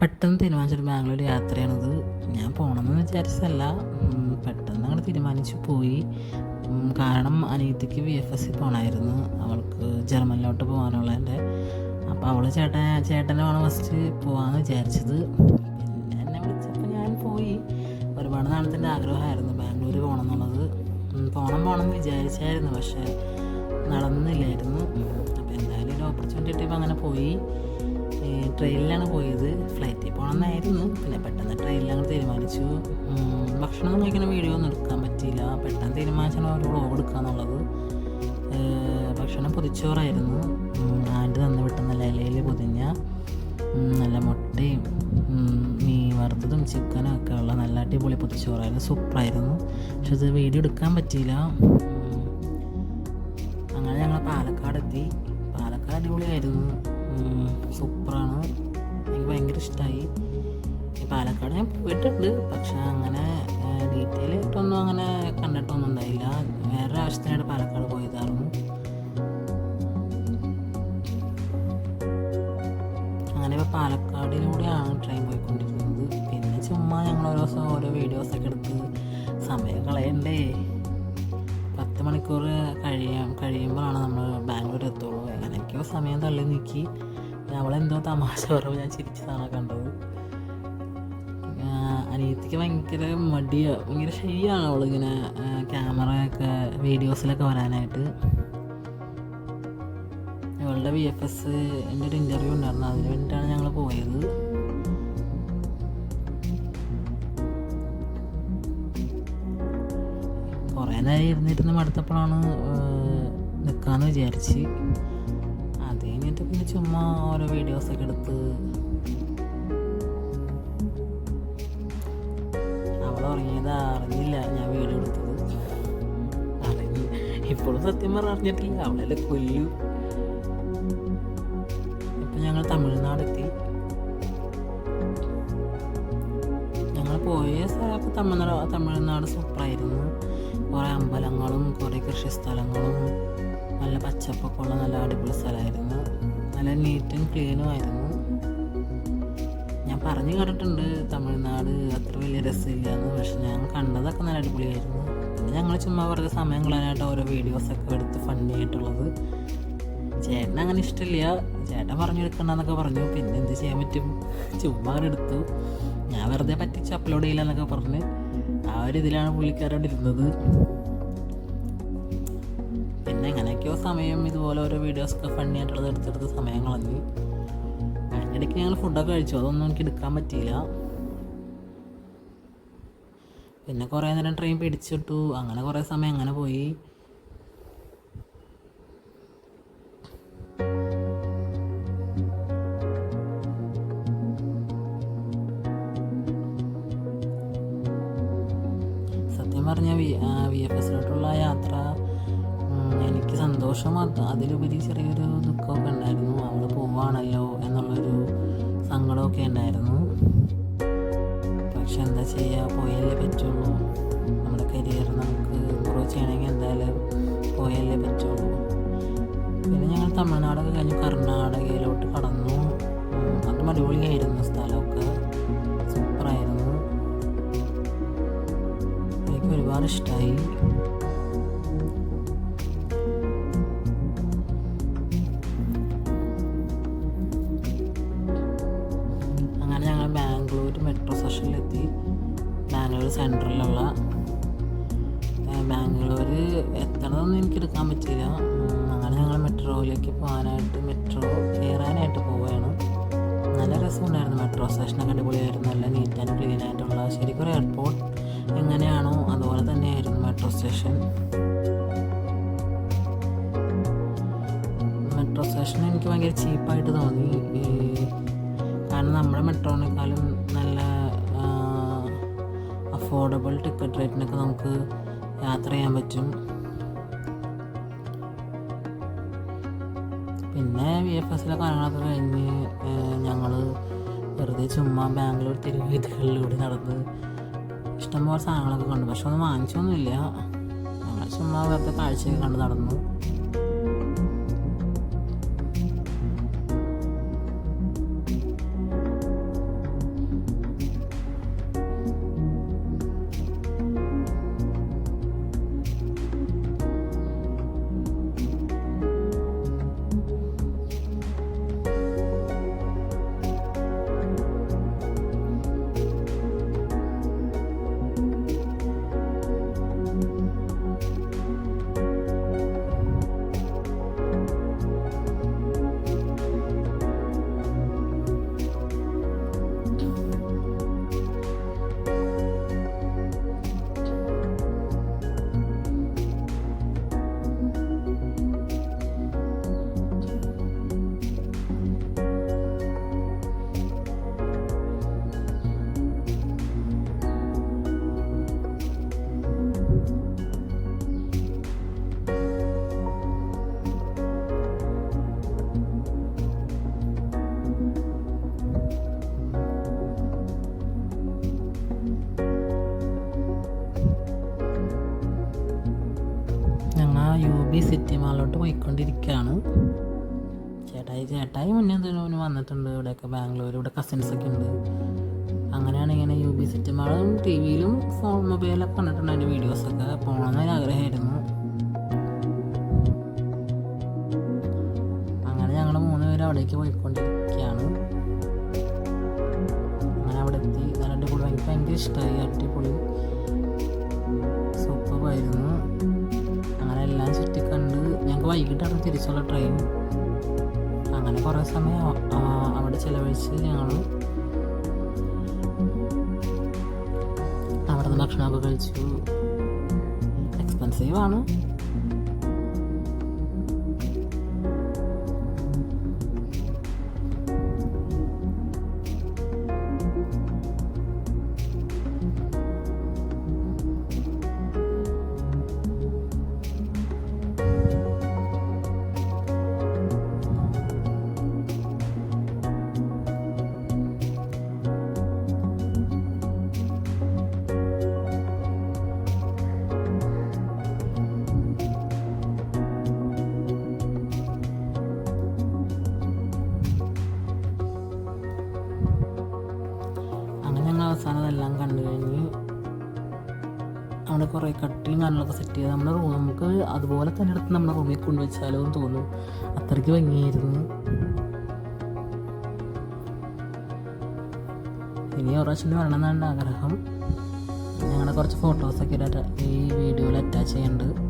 പെട്ടെന്ന് തീരുമാനിച്ചൊരു ബാംഗ്ലൂർ യാത്രയാണിത്. ഞാൻ പോകണമെന്ന് വിചാരിച്ചതല്ല. പെട്ടെന്ന് അങ്ങനെ തീരുമാനിച്ചു പോയി. കാരണം അനിയത്തിക്ക് വി എഫ് എസ് പോകണമായിരുന്നു അവൾക്ക് ജർമ്മനിലോട്ട് പോകാനുള്ളതിന്റെ അപ്പോൾ അവൾ ചേട്ടൻ ചേട്ടനാണ് ഫസ്റ്റ് പോകാമെന്ന് വിചാരിച്ചത്. പിന്നെ എന്നെ വിളിച്ചപ്പോൾ ഞാൻ പോയി. ഒരുപാട് നാളത്തിന്റെ ആഗ്രഹമായിരുന്നു ബാംഗ്ലൂർ പോകണം എന്നുള്ളത് പോകണം പോകണം എന്ന് വിചാരിച്ചായിരുന്നു. പക്ഷേ നടന്നില്ലായിരുന്നു. അപ്പോൾ എന്തായാലും ഒരു ഓപ്പർച്യൂണിറ്റി കിട്ടിയപ്പോൾ അങ്ങനെ പോയി. ട്രെയിനിലാണ് പോയത്. ഫ്ലൈറ്റിൽ പോകണമെന്നായിരുന്നു പിന്നെ പെട്ടെന്ന് ട്രെയിനിലാണ് തീരുമാനിച്ചു. ഭക്ഷണം കഴിക്കുന്ന വീഡിയോ ഒന്നും എടുക്കാൻ പറ്റിയില്ല. പെട്ടെന്ന് തീരുമാനിച്ചാണ് ഒരു വ്ളോഗ് എടുക്കുക എന്നുള്ളത് ഭക്ഷണം പൊതിച്ചോറായിരുന്നു. ആന്റി തന്നു വിട്ടുന്ന നല്ല ഇലയിൽ പൊതിഞ്ഞ നല്ല മുട്ടയും മീൻ വറുത്തതും ചിക്കനും ഒക്കെ ഉള്ള നല്ല അടിപൊളി പൊതിച്ചോറായിരുന്നു. സൂപ്പറായിരുന്നു. പക്ഷെ അത് വീഡിയോ എടുക്കാൻ പറ്റിയില്ല. അങ്ങനെ ഞങ്ങൾ പാലക്കാട് എത്തി പാലക്കാട് അടിപൊളിയായിരുന്നു. ഇഷ്ടമായി പാലക്കാട് ഞാൻ പോയിട്ടുണ്ട്. പക്ഷെ അങ്ങനെ ഡീറ്റെയിൽ ആയിട്ടൊന്നും അങ്ങനെ കണ്ടിട്ടൊന്നും ഉണ്ടായില്ല. വേറെ ആവശ്യത്തിനായിട്ട് പാലക്കാട് പോയതായിരുന്നു അങ്ങനെ ഇപ്പോൾ പാലക്കാടിലൂടെയാണ് ട്രെയിൻ പോയിക്കൊണ്ടിരിക്കുന്നത്. പിന്നെ ചുമ്മാ ഞങ്ങൾ ഓരോ ദിവസം ഓരോ വീഡിയോസൊക്കെ എടുത്ത് സമയം കളയണ്ടേ? പത്ത് മണിക്കൂർ കഴിയാം കഴിയുമ്പോഴാണ് നമ്മൾ ബാംഗ്ലൂർ എത്തുള്ളൂ എങ്ങനെയൊക്കെയോ സമയം തള്ളി നീക്കി. അവളെന്തോ തമാശ പറയുമ്പോൾ ഞാൻ ചിരിച്ചതാണ് കണ്ടത്. അനിയത്തിക്ക് ഭയങ്കര മടിയാണ് ഭയങ്കര ശരിയാണ് അവളിങ്ങനെ ക്യാമറയൊക്കെ വീഡിയോസിലൊക്കെ വരാനായിട്ട്. അവളുടെ വി എഫ് എസ് എന്റെ ഒരു ഇന്റർവ്യൂ ഉണ്ടായിരുന്നു. അതിന് വേണ്ടിയിട്ടാണ് ഞങ്ങൾ പോയത്. കുറേ നേരം ഇരുന്നിരുന്ന് മടുത്തപ്പോഴാണ് നിൽക്കാമെന്ന് വിചാരിച്ച്. കഴിഞ്ഞിട്ട് പിന്നെ ചുമ്മാ ഓരോ വീഡിയോസൊക്കെ എടുത്ത്. അവൾ അറിഞ്ഞില്ല ഞാൻ വീഡിയോ എടുത്തത്. അറിഞ്ഞു. ഇപ്പോഴും സത്യം പറഞ്ഞ അറിഞ്ഞിട്ടില്ല അവളെ കൊല്ലു. ഇപ്പം ഞങ്ങൾ തമിഴ്നാടെത്തി. ഞങ്ങൾ പോയ സ്ഥലമൊക്കെ തമിഴ്നാട് തമിഴ്നാട് സൂപ്പറായിരുന്നു. കുറേ അമ്പലങ്ങളും കുറേ കൃഷി സ്ഥലങ്ങളും നല്ല പച്ചപ്പൊക്കെ ഉള്ള നല്ല അടിപൊളി സ്ഥലമായിരുന്നു. നല്ല നീറ്റും ക്ലീനും ആയിരുന്നു. ഞാൻ പറഞ്ഞു കേട്ടിട്ടുണ്ട് തമിഴ്നാട് അത്ര വലിയ രസമില്ല എന്ന് പക്ഷെ ഞാൻ കണ്ടതൊക്കെ നല്ല അടിപൊളിയായിരുന്നു. ഞങ്ങൾ ചുമ്മാ വെറുതെ സമയം കളയാനായിട്ട് ഓരോ വീഡിയോസൊക്കെ എടുത്ത് ഫണ്ണി ആയിട്ടുള്ളത്. ചേട്ടൻ അങ്ങനെ ഇഷ്ടമില്ല. ചേട്ടൻ പറഞ്ഞു എടുക്കണ്ടെന്നൊക്കെ പറഞ്ഞു. പിന്നെ എന്ത് ചെയ്യാൻ പറ്റും? ചുമ്മാ എടുത്തു. ഞാൻ വെറുതെ പറ്റിച്ച് അപ്ലോഡ് ചെയ്യില്ല എന്നൊക്കെ പറഞ്ഞ് ആ ഒരു ഇതിലാണ് പുള്ളിക്കാരോട് ഇരുന്നത്. സമയം ഇതുപോലെ ഓരോ വീഡിയോസൊക്കെ ഫണ്ണി ആയിട്ടുള്ളത് എടുത്തെടുത്ത് സമയം കളഞ്ഞു അതിനിടയ്ക്ക് ഞങ്ങൾ ഫുഡൊക്കെ കഴിച്ചു. അതൊന്നും എനിക്ക് എടുക്കാൻ പറ്റിയില്ല. പിന്നെ കുറേ നേരം ട്രെയിൻ പിടിച്ചിട്ടു. അങ്ങനെ കുറേ സമയം അങ്ങനെ പോയി. സത്യം പറഞ്ഞ വി വി എഫ് എസിലോട്ടുള്ള യാത്ര സന്തോഷം അത് അതിലുപരി ചെറിയൊരു ദുഃഖമൊക്കെ ഉണ്ടായിരുന്നു. അവൾ പോവാണല്ലോ എന്നുള്ളൊരു സങ്കടമൊക്കെ ഉണ്ടായിരുന്നു. പക്ഷെ എന്താ ചെയ്യുക പോയല്ലേ പറ്റുള്ളൂ. നമ്മുടെ കരിയർ നമുക്ക് ഇമ്പ്രൂവ് ചെയ്യണമെങ്കിൽ എന്തായാലും പോയല്ലേ പറ്റുള്ളൂ. പിന്നെ ഞങ്ങൾ തമിഴ്നാടൊക്കെ കഴിഞ്ഞ് കർണാടകയിലോട്ട് കടന്നു. അതും അടിപൊളിയായിരുന്നു. സ്ഥലമൊക്കെ സൂപ്പറായിരുന്നു എനിക്ക് ഒരുപാട് ഇഷ്ടമായി ബാംഗ്ലൂർ സെന്ററിലുള്ള ബാംഗ്ലൂർ എത്തണതൊന്നും എനിക്ക് എടുക്കാൻ പറ്റിയില്ല. ഉം, അങ്ങനെ ഞങ്ങൾ മെട്രോയിലേക്ക് പോകാനായിട്ട് മെട്രോ കയറാനായിട്ട് പോവുകയാണ്. നല്ല രസമുണ്ടായിരുന്നു. മെട്രോ സ്റ്റേഷനൊക്കെ അടിപൊളിയായിരുന്നു. നല്ല നീറ്റ് ആൻഡ് ക്ലീൻ ആയിട്ടുള്ള ശരിക്കും എയർപോർട്ട് എങ്ങനെയാണോ അതുപോലെ തന്നെയായിരുന്നു മെട്രോ സ്റ്റേഷൻ. മെട്രോ സ്റ്റേഷൻ എനിക്ക് ഭയങ്കര ചീപ്പായിട്ട് തോന്നി. കാരണം നമ്മുടെ മെട്രോനേക്കാളും നല്ല അഫോർഡബിൾ ടിക്കറ്റ് റേറ്റിനൊക്കെ നമുക്ക് യാത്ര ചെയ്യാൻ പറ്റും. പിന്നെ വി എഫ് എസിലെ കാര്യങ്ങളൊക്കെ കഴിഞ്ഞ് ഞങ്ങൾ വെറുതെ ചുമ്മാ ബാംഗ്ലൂർ തെരുവീഥികളിലൂടെ നടന്ന് ഇഷ്ടംപോലെ സാധനങ്ങളൊക്കെ കണ്ടു. പക്ഷെ ഒന്നും വാങ്ങിച്ചൊന്നുമില്ല. ഞങ്ങൾ ചുമ്മാ വെറുതെ കാഴ്ചയൊക്കെ കണ്ട് നടന്നു. ബി സിറ്റി മാളിലോട്ട് പോയിക്കൊണ്ടിരിക്കുകയാണ് ചേട്ടായി ചേട്ടായി മുന്നേ എന്തിനു വന്നിട്ടുണ്ട്. ഇവിടെയൊക്കെ ബാംഗ്ലൂർ ഇവിടെ കസിൻസ് ഒക്കെ ഉണ്ട്. അങ്ങനെയാണ് ഇങ്ങനെ യു ബി സിറ്റി മാളും ടി വിയിലും ഫോൺ മൊബൈലൊക്കെ കണ്ടിട്ടുണ്ട് അതിന്റെ വീഡിയോസൊക്കെ പോകണമെന്നൊരു ആഗ്രഹമായിരുന്നു. അങ്ങനെ ഞങ്ങൾ മൂന്ന് പേര് അവിടേക്ക് പോയിക്കൊണ്ടിരിക്കുകയാണ്. അങ്ങനെ അവിടെ എത്തി. നല്ല അടിപൊളി എനിക്ക് ഭയങ്കര ഇഷ്ടമായി അടിപൊളി. വൈകിട്ടാണ് തിരിച്ചുള്ള ട്രെയിൻ അങ്ങനെ കുറേ സമയം അവിടെ ചിലവഴിച്ച് ഞങ്ങൾ അവിടെ നിന്ന് ഭക്ഷണമൊക്കെ കഴിച്ചു. എക്സ്പെൻസീവ് അതെല്ലാം കണ്ടു കഴിഞ്ഞ് അവിടെ കുറേ കട്ടിലും കാര്യങ്ങളൊക്കെ സെറ്റ് ചെയ്ത് നമ്മുടെ റൂം നമുക്ക് അതുപോലെ തന്നെ എടുത്ത് നമ്മുടെ റൂമിൽ കൊണ്ടുവച്ചാലോ എന്ന് തോന്നും അത്രയ്ക്ക് ഭംഗിയായിരുന്നു. ഇനി ഒരാശം വരണം എന്നാണ് ആഗ്രഹം. ഞങ്ങളുടെ കുറച്ച് ഫോട്ടോസൊക്കെ ഈ വീഡിയോയിൽ അറ്റാച്ച് ചെയ്യുന്നുണ്ട്.